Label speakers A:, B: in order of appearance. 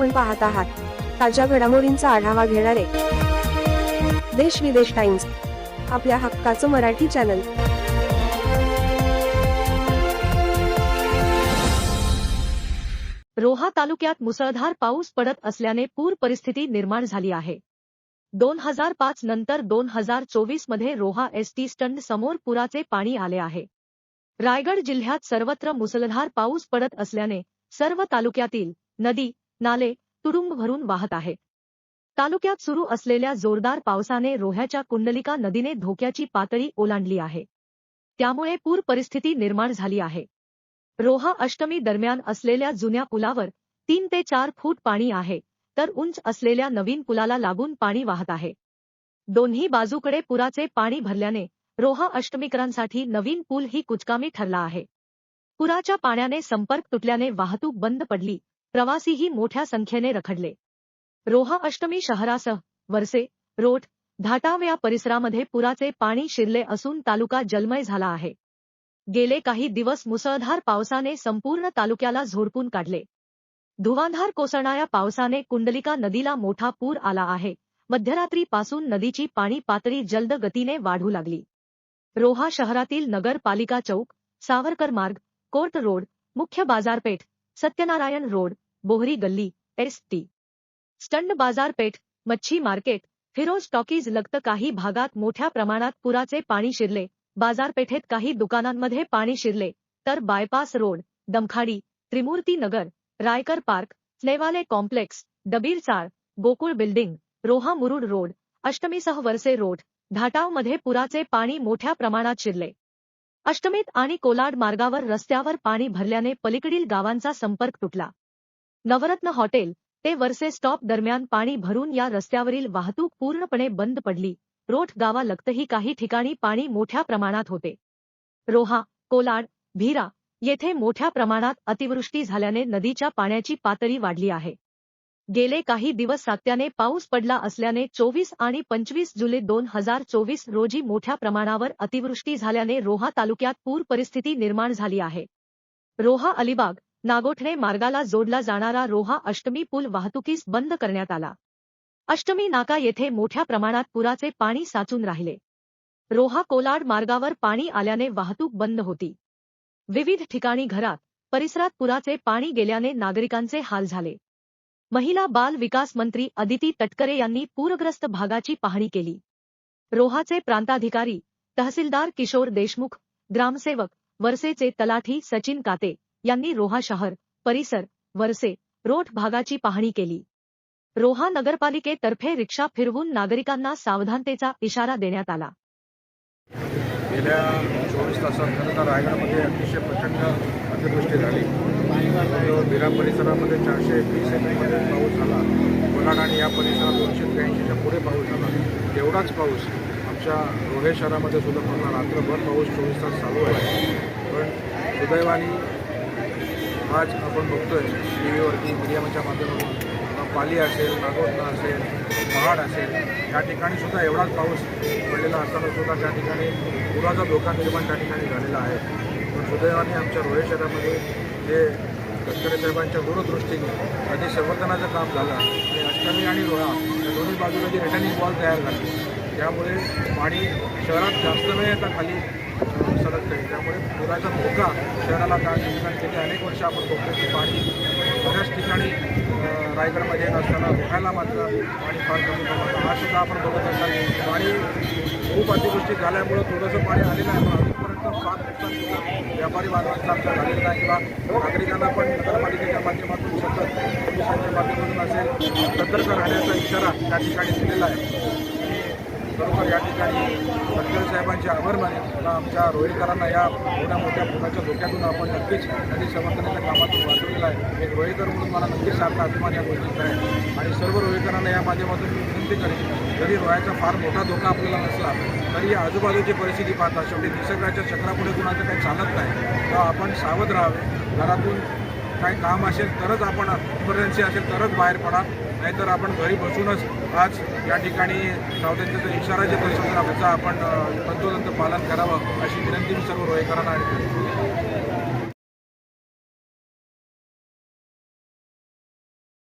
A: आपण पाहत आहात. ताज्या घडामोडींचा आढावा घेणारे देश विदेश टाइम्स आपल्या हक्काचं मराठी चॅनल.
B: रोहा तालुक्यात मुसळधार पाऊस पडत असल्याने पूर परिस्थिती निर्माण झाली आहे. दोन हजार पाच नंतर दोन हजार चोवीसमध्ये रोहा एसटी स्टंड समोर पुराचे पाणी आले आहे. रायगड जिल्ह्यात सर्वत्र मुसळधार पाऊस पडत असल्याने सर्व तालुक्यातील नदी नाले तुडुंब भरून वाहत आहे. तालुक्यात सुरू असलेल्या जोरदार पावसाने रोह्याच्या कुंडलिका नदीने धोक्याची पातळी ओलांडली आहे. त्यामुळे पूर परिस्थिती निर्माण झाली आहे. रोहा अष्टमी दरम्यान असलेल्या जुन्या पुलावर तीन ते चार फूट पाणी आहे तर उंच असलेल्या नवीन पुलाला लागून पाणी वाहत आहे. दोन्ही बाजूकडे पुराचे पाणी भरल्याने रोहा अष्टमीकरांसाठी नवीन पूल ही कुचकामी ठरला आहे. पुराच्या पाण्याने संपर्क तुटल्याने वाहतूक बंद पडली प्रवासीही मोठ्या संख्येने रखडले. रोहा अष्टमी शहरासह वरसे रोड धाटाव या परिसरामध्ये पुराचे पाणी शिरले असून तालुका जलमय झाला आहे. गेले काही दिवस मुसळधार पावसाने संपूर्ण तालुक्याला झोडपून काढले. धुवांधार कोसळणाऱ्या पावसाने कुंडलिका नदीला मोठा पूर आला आहे. मध्यरात्रीपासून नदीची पाणी पातळी जलद गतीने वाढू लागली. रोहा शहरातील नगरपालिका चौक सावरकर मार्ग कोर्ट रोड मुख्य बाजारपेठ सत्यनारायण रोड बोहरी गल्ली एस टी स्टंड बाजारपेठ मच्छी मार्केट फिरोज टॉकीज लगत काही भागात मोठ्या प्रमाणात पुराचे पाणी शिरले. बाजारपेठेत काही दुकानांमध्ये पाणी शिरले. तर bypass road Damkhadi Trimurti Nagar Raikar park स्नेवाले complex Dabirchal Gokul building Roha Murud road अष्टमीसह Varse road धाटावमध्ये पुराचे पाणी मोठ्या प्रमाणात शिरले. अष्टमीत आणि कोलाड मार्गावर रस्त्यावर पाणी भरल्याने पलीकडील गावांचा संपर्क तुटला. नवरत्न हॉटेल ते वरसे स्टॉप दरम्यान पाणी भरून या रस्त्यावरील वाहतूक पूर्णपणे बंद पडली. रोठ गावालगतही काही ठिकाणी पाणी मोठ्या प्रमाणात होते. रोहा कोलाड भीरा येथे मोठ्या प्रमाणात अतिवृष्टी झाल्याने नदीच्या पाण्याची पातळी वाढली आहे. गेले काही दिवस सातत्याने पाऊस पडला असल्याने चोवीस आणि पंचवीस जुलै दोन हजार चोवीस रोजी मोठ्या प्रमाणावर अतिवृष्टी झाल्याने रोहा तालुक्यात पूर परिस्थिती निर्माण झाली आहे. रोहा अलिबाग नागोठणे मार्गाला जोडला जाणारा रोहा अष्टमी पूल वाहतुकीस बंद करण्यात आला. अष्टमी नाका येथे मोठ्या प्रमाणात पुराचे पाणी साचून राहिले. रोहा कोलाड मार्गावर पाणी आल्याने वाहतूक बंद होती. विविध ठिकाणी घरात परिसरात पुराचे पाणी गेल्याने नागरिकांचे हाल झाले. महिला बाल विकास मंत्री अदिती तटकरे यांनी पूरग्रस्त भागाची पाहणी केली. रोहाचे प्रांताधिकारी तहसीलदार किशोर देशमुख ग्रामसेवक वरसेचे तलाठी सचिन काते यांनी रोहा शहर परिसर वरसे रोठ भागाची पाहणी केली. रोहा नगरपालिकेतर्फे रिक्षा फिरवून नागरिकांना सावधानतेचा इशारा देण्यात आला.
C: गेल्या चोवीस तासात खरं तर रायगडमध्ये अतिशय प्रचंड अतिवृष्टी झाली. बिरा परिसरामध्ये चारशे एकवीस एमएमध्ये पाऊस झाला. कोलाड आणि या परिसरात दोनशे त्र्याऐंशीच्या पुढे पाऊस झाला. तेवढाच पाऊस आमच्या रोहे शहरामध्ये सुद्धा पूर्ण रात्रभर पाऊस चोवीस तास चालू आहे. पण सुदैवानी आज आपण बघतोय टी व्हीवरती मीडियाच्या माध्यमातून. पाली असेल नागोदना असेल पहाड असेल या ठिकाणी सुद्धा एवढाच पाऊस पडलेला असताना सुद्धा त्या ठिकाणी पुराचा धोका निर्माण त्या ठिकाणी झालेला आहे. पण सुदैवाने आमच्या रोहे शहरामध्ये जे तटकरे साहेबांच्या दूरदृष्टीने नदी संवर्धनाचं काम झालं आणि अष्टमी आणि रोहा या दोन्ही बाजूला जी रिटर्निंग वॉल तयार झाली त्यामुळे पाणी शहरात जास्त वेळ आता खाली अं, सरकतं त्यामुळे पुराचा धोका शहराला काय निर्माण केले अनेक वर्ष आपण बघतो पाणी बऱ्याच ठिकाणी रायगडमध्ये येत असताना रोहायला मात्र पाणी फार कमी प्रमाणात हा सुद्धा आपण बघत असाल पाणी खूप अतिवृष्टी झाल्यामुळं थोडंसं पाणी आलेलं आहे पण अजूनपर्यंत फार नुकसान व्यापारी बांधवांचं आमचा झालेला आहे किंवा नागरिकांना पण नगरपालिकेच्या माध्यमातून सतत पोलिसांच्या माध्यमातून असेल सतर्क राहण्याचा इशारा त्या ठिकाणी दिलेला आहे. बरोबर या ठिकाणी तटकरे साहेबांचे आभार मानेल आमच्या रोहितकरांना या मोठ्या मोठ्या पुराच्या धोक्यातून आपण नक्कीच नदी समर्थनाच्या कामातून वाचवलेलं आहे. एक रोहिकर म्हणून मला नक्कीच सारखा अभिमान या गोष्टीचा आहे. आणि सर्व रोहितकरांना या माध्यमातून मी विनंती करेन जरी रोयाचा फार मोठा धोका आपल्याला नसला तरी या आजूबाजूची परिस्थिती पाहता शेवटी निसर्गाच्या चक्रापुढे कुणाचं काही चालत नाही. तर आपण सावध राहावे. घरातून काही काम असेल तरच आपण इमर्जन्सी असेल तरच बाहेर पडा नाहीतर आपण घरी बसूनच आज या ठिकाणी सावधानतेचा इशारा जे परिसर त्याचा आपण तंतोतंत पालन करावं अशी विनंती मी सर्व रोहेकरांना आणि